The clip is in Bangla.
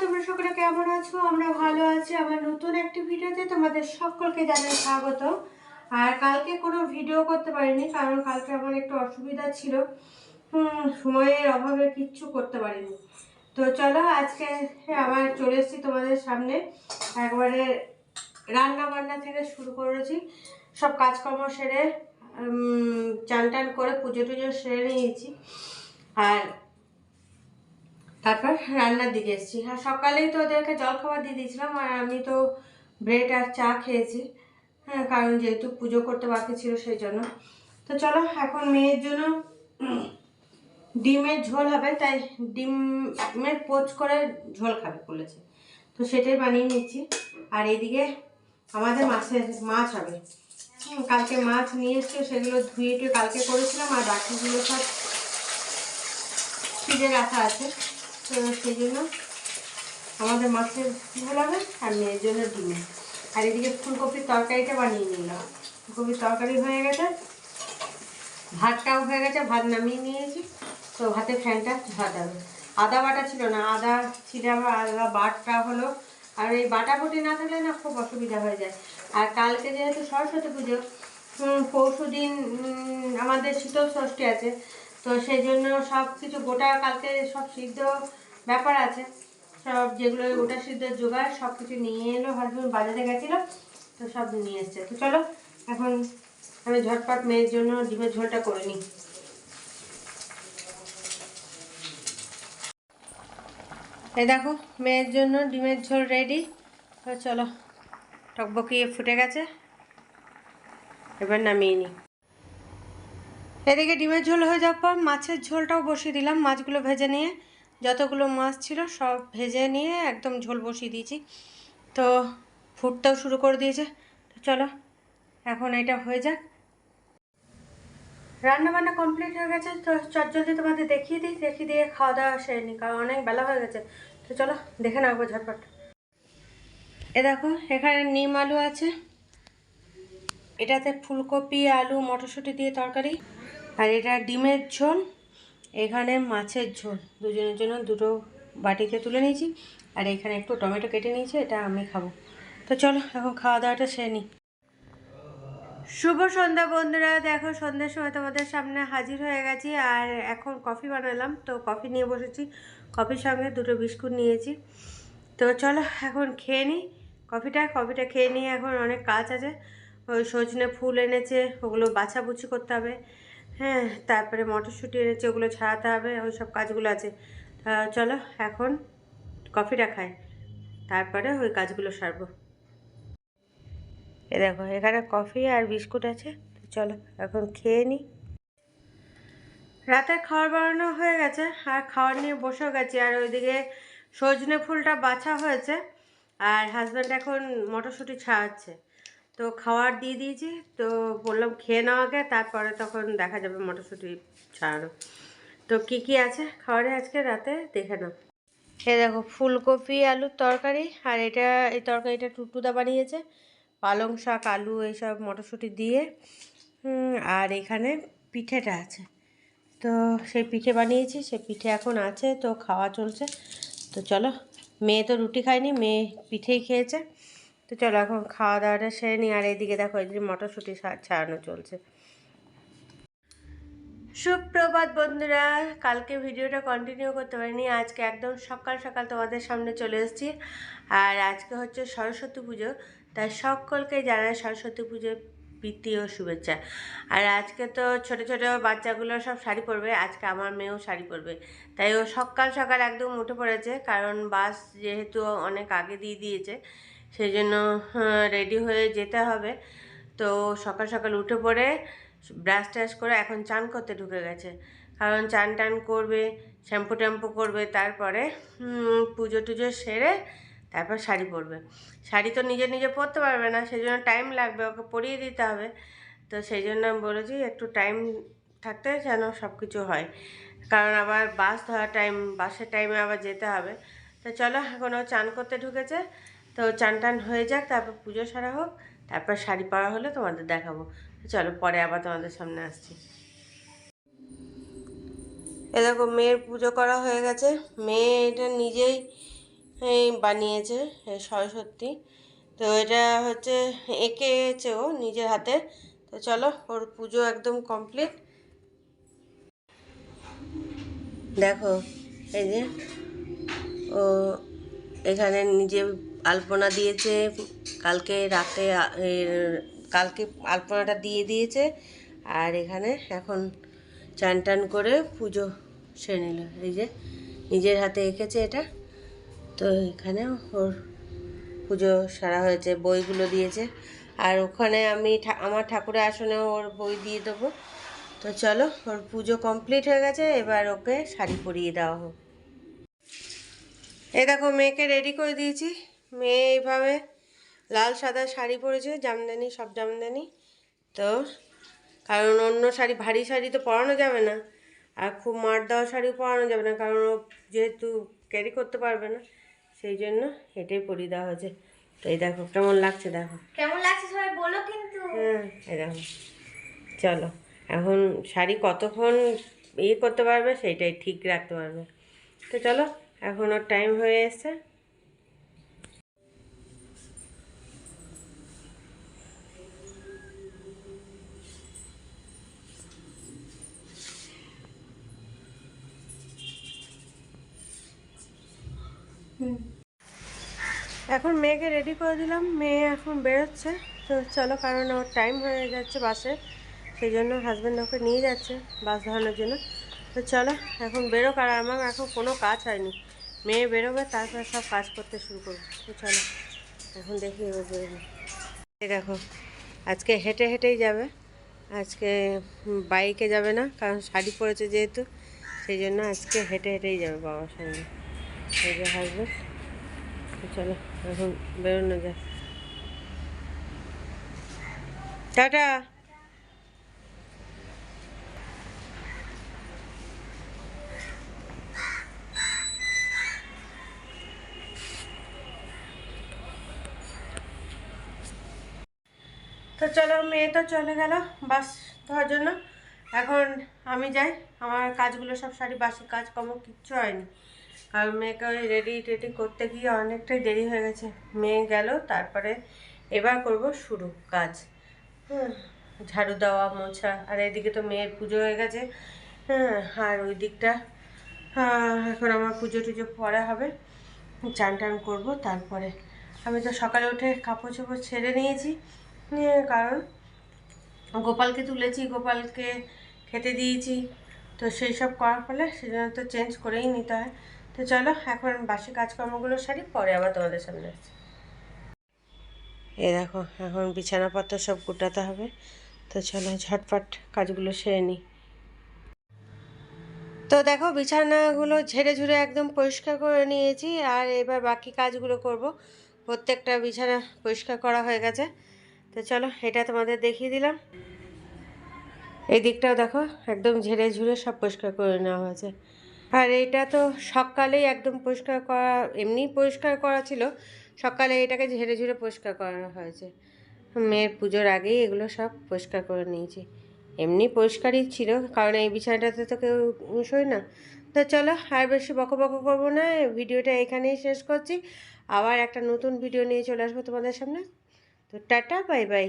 তোমরা সকলে কেমন আছো? আমরা ভালো আছি। আমার নতুন একটি ভিডিওতে তোমাদের সকলকে জানাই স্বাগত। আর কালকে কোনো ভিডিও করতে পারিনি, কারণ কালকে আমার একটু অসুবিধা ছিল। সময়ের অভাবে কিচ্ছু করতে পারিনি। তো চলো আজকে আবার চলে এসেছি তোমাদের সামনে। একবারে রান্না বান্না থেকে শুরু করেছি। সব কাজকর্ম সেরে চান টান করে পুজো টুজো সেরে নিয়েছি। আর তারপর রান্নার দিকে এসেছি। আর সকালেই তো ওদেরকে জল খাবার দিয়ে দিয়েছিলাম আর আমি তো ব্রেড আর চা খেয়েছি। হ্যাঁ কারণ যেহেতু পুজো করতে বাকি ছিল সেই জন্য। তো চলো, এখন মেয়ের জন্য ডিমের ঝোল হবে, তাই ডিমের পোচ করে ঝোল খাবে বলেছে। তো সেটাই বানিয়ে নিচ্ছি। আর এদিকে আমাদের মাছের মাছ হবে। কালকে মাছ নিয়ে এসছে, সেগুলো ধুয়ে টুয়ে কালকে করেছিলাম আর বাকিগুলো সব ফ্রিজে রাখা আছে। তো সেই জন্য আমাদের মাছের ঝোল হবে আর মেয়ের জন্য ডিমের আর এদিকে ফুলকপির তরকারিটা বানিয়ে নিলাম। ফুলকপির তরকারি হয়ে গেছে, ভাতটাও হয়ে গেছে, ভাত নামিয়ে নিয়েছি। তো ভাতের ফ্যানটা ঝাঁটাবে। আদা বাটা ছিল না, আদা ছিল আবার আদা বাটটা হলো। আর এই বাটাবুটি না থাকলে না খুব অসুবিধা হয়ে যায়। আর কালকে যেহেতু সরস্বতী পুজো পরশু দিন আমাদের শীতল ষষ্ঠী আছে। তো সেই জন্য সব কিছু গোটা কালকে সব সিদ্ধ ব্যাপার আছে। সব যেগুলো গোটা সিদ্ধ জোগাড় সব কিছু নিয়ে এলো হাজবেন্ড বাজারে গেছিল, তো সব নিয়ে এসছে। তো চলো, এখন আমি ঝটপট মেয়ের জন্য ডিমের ঝোলটা করে নিই। এই দেখো, মেয়ের জন্য ডিমের ঝোল রেডি তো চলো, টকবকিয়ে ফুটে গেছে। এবার নামিয়ে নিই। এদিকে ডিমের ঝোল হয়ে যাওয়ার পর মাছের ঝোলটাও বসিয়ে দিলাম মাছগুলো ভেজে নিয়ে। যতগুলো মাছ ছিল সব ভেজে নিয়ে একদম ঝোল বসিয়ে দিয়েছি। তো ফুটতেও শুরু করে দিয়েছে। তো চলো, এখন এটা হয়ে যাক। রান্না বান্না কমপ্লিট হয়ে গেছে। তো চটজলদি তোমাদের দেখিয়ে দিই, দেখিয়ে দিয়ে খাওয়া দাওয়া সেরে নিই, কারণ অনেক বেলা হয়ে গেছে। তো চলো, দেখে নেব ঝটপট। এ দেখো, এখানে নিম আলু আছে। এটাতে ফুলকপি, আলু, মটরশুঁটি দিয়ে তরকারি। আর এটা ডিমের ঝোল। এখানে মাছের ঝোল। দুজনের জন্য দুটো বাটিতে তুলে নিয়েছি। আর এখানে একটু টমেটো কেটে নিয়েছি, এটা আমি খাব। তো চলো, এখন খাওয়া দাওয়াটা সেরে নিই। শুভ সন্ধ্যা বন্ধুরা। দেখো, সন্ধ্যের সময় তোমাদের সামনে হাজির হয়ে গেছি। আর এখন কফি বানালাম। তো কফি নিয়ে বসেছি। কফির সঙ্গে দুটো বিস্কুট নিয়েছি। তো চলো, এখন খেয়ে নিই কফিটা। কফিটা খেয়ে নিয়ে এখন অনেক কাজ আছে। ওই সজনে ফুল এনেছে, ওগুলো বাছাবুছি করতে হবে। হ্যাঁ তারপরে মটরশুঁটি এনেছে, ওগুলো ছাড়াতে হবে, ওই সব কাজগুলো আছে। চলো, এখন কফিটা খাই। তারপরে ওই কাজগুলো সারবো। এ দেখো, এখানে কফি আর বিস্কুট আছে। চলো, এখন খেয়ে নিই রাতে খাবার বানানো হয়ে গেছে, আর খাওয়ার নিয়ে বসেও গেছি। আর ওইদিকে সজনে ফুলটা বাছা হয়েছে, আর হাজব্যান্ড এখন মটরশুঁটি ছাড়াচ্ছে। তো খাওয়ার দিয়ে দিয়েছি, তো বললাম খেয়ে নাও আগে, তারপরে তখন দেখা যাবে মটরশুঁটি ছাড়ানো। তো কি কি আছে খাবারে আজকে রাতে দেখে নাও। এ দেখো, ফুলকপি, আলুর তরকারি, আর এটা, এই তরকারিটা টুটুদা বানিয়েছে। পালং শাক, আলু, এইসব মটরশুঁটি দিয়ে আর এখানে পিঠেটা আছে। তো সেই পিঠে বানিয়েছি, সেই পিঠে এখন আছে, তো খাওয়া চলছে। তো চলো, মেয়ে তো রুটি খায়নি, মেয়ে পিঠেই খেয়েছে। তো চলো এখন খাওয়া দাওয়াটা সেরে নিই। আর এদিকে দেখো এদিকে মটরশুঁটি ছাড়ানো চলছে। সুপ্রভাত বন্ধুরা, কালকে ভিডিওটা কন্টিনিউ করতে পারিনি। আজকে একদম সকাল সকাল তোমাদের সামনে চলে এসেছি। আর আজকে হচ্ছে সরস্বতী পুজো। তাই সকলকে জানাই সরস্বতী পুজোর প্রীতি ও শুভেচ্ছা। আর আজকে তো ছোট ছোট বাচ্চাগুলো সব শাড়ি পরবে। আজকে আমার মেয়েও শাড়ি পরবে। তাই ও সকাল সকাল একদম উঠে পড়েছে। কারণ বাস যেহেতু অনেক আগে দিয়ে দিয়েছে। সেই জন্য রেডি হয়ে যেতে হবে। তো সকাল সকাল উঠে পড়ে ব্রাশ ট্রাশ করে এখন চান করতে ঢুকে গেছে। কারণ চান টান করবে শ্যাম্পু ট্যাম্পু করবে, তারপরে পুজো টুজো সেরে তারপর শাড়ি পরবে। শাড়ি তো নিজে নিজে পরতে পারবে না সেই জন্য টাইম লাগবে, ওকে পরিয়ে দিতে হবে। তো সেই জন্য আমি বলেছি একটু টাইম থাকতে যেন সব কিছু হয়। কারণ আবার বাস ধরার টাইম বাসের টাইমে আবার যেতে হবে। তো চলো এখন ও চান করতে ঢুকেছে। তো চান টান হয়ে যাক, তারপর পুজো সারা হোক, তারপর শাড়ি পরা হলে তোমাদের দেখাবো। চলো পরে আবার তোমাদের সামনে আসছি। এ দেখো, মেয়ের পুজো করা হয়ে গেছে। মেয়ে এটা নিজেই বানিয়েছে সরস্বতী। তো এটা হচ্ছে, এঁকেছে ও নিজের হাতে। তো চলো, ওর পুজো একদম কমপ্লিট। দেখো, এই যে, ও এখানে নিজে আলপনা দিয়েছে, কালকে রাতে কালকে আলপনাটা দিয়ে দিয়েছে। আর এখানে এখন চান টান করে পুজো সেরে নিল। এই যে নিজের হাতে এঁকেছে এটা। তো এখানে ওর পুজো সারা হয়েছে, বইগুলো দিয়েছে। আর ওখানে আমি আমার ঠাকুরের আসনে ওর বই দিয়ে দেবো। তো চলো, ওর পুজো কমপ্লিট হয়ে গেছে, এবার ওকে শাড়ি পরিয়ে দেওয়া হোক। এই দেখো, মেয়েকে রেডি করে দিয়েছি। মেয়ে এইভাবে লাল সাদা শাড়ি পরেছে জামদানি সব জামদানি। তো কারণ অন্য শাড়ি ভারী শাড়ি তো পরানো যাবে না। আর খুব মার দেওয়া শাড়িও পরানো যাবে না কারণ ও যেহেতু ক্যারি করতে পারবে না সেই জন্য এটাই পরিয়ে দেওয়া হয়েছে। তো এই দেখো কেমন লাগছে দেখো। কেমন লাগছে সবাই বলো কিন্তু। হ্যাঁ এই দেখো। চলো এখন শাড়ি কতক্ষণ ইয়ে করতে পারবে সেইটাই ঠিক রাখতে পারবে। তো চলো এখন ওর টাইম হয়ে এসছে। এখন মেয়েকে রেডি করে দিলাম। মেয়ে এখন বেরোচ্ছে। তো চলো, কারণ ওর টাইম হয়ে যাচ্ছে বাসে। সেই জন্য হাজব্যান্ড ওকে নিয়ে যাচ্ছে বাস ধরানোর জন্য। তো চলো, এখন বেরোক। আর আমার এখন কোনো কাজ হয়নি। মেয়ে বেরোবে, তারপর সব কাজ করতে শুরু করব। তো চলো, এখন দেখি বেরোবে। দেখো, আজকে হেঁটে হেঁটেই যাবে। আজকে বাইকে যাবে না, কারণ শাড়ি পরেছে যেহেতু। সেই জন্য আজকে হেঁটে হেঁটেই যাবে বাবার সঙ্গে। চলো, এখন বেরোনো যায় টাটা। তো চলো, মেয়ে তো চলে গেল বাস ধরার জন্য। এখন আমি যাই, আমার কাজগুলো সব শাড়ি বাসি কাজ কর্ম কিচ্ছু হয়নি। কারণ মেয়েকে ওই রেডি টেডি করতে গিয়ে অনেকটাই দেরি হয়ে গেছে। মেয়ে গেল, তারপরে এবার করব শুরু, কাজ। হ্যাঁ ঝাড়ু দেওয়া, মোছা, আর এদিকে তো মেয়ের পুজো হয়ে গেছে। হ্যাঁ আর ওই দিকটা এখন আমার পুজো টুজো পরে হবে। চান টান করব, তারপরে আমি তো সকালে উঠে কাপড় চোপড় ছেড়ে নিয়েছি। কারণ গোপালকে তুলেছি, গোপালকে খেতে দিয়েছি। তো সেই সব করার ফলে সেজন্য তো চেঞ্জ করেই নিতে হয়। তো চলো, এখন বাসি কাজকর্মগুলো সারি, পরে আবার তোমাদের সামনে আসছি। এ দেখো, এখন বিছানাপত্র সব গোটাতে হবে। তো চলো, ঝটপট কাজগুলো সেরে নিই। তো দেখো, বিছানাগুলো ঝেড়ে ঝুড়ে একদম পরিষ্কার করে নিয়েছি, আর এবার বাকি কাজগুলো করব। প্রত্যেকটা বিছানা পরিষ্কার করা হয়ে গেছে। তো চলো, এটা তোমাদের দেখিয়ে দিলাম। এই দিকটাও দেখো, একদম ঝেড়ে ঝুড়ে সব পরিষ্কার করে নেওয়া হয়েছে। আর এটা তো সকালেই একদম পরিষ্কার করা এমনি পরিষ্কার করা ছিল। সকালে এটাকে ঝেড়ে ঝুড়ে পরিষ্কার করা হয়েছে। মেয়ের পুজোর আগেই এগুলো সব পরিষ্কার করে নিয়েছি। এমনি পরিষ্কারই ছিল, কারণ এই বিছানাটাতে তো কেউ শোয় না। তো চলো, আর বেশি বকো বকো করব না, ভিডিওটা এখানেই শেষ করছি। আবার একটা নতুন ভিডিও নিয়ে চলে আসব তোমাদের সামনে। তো টাটা, বাই বাই।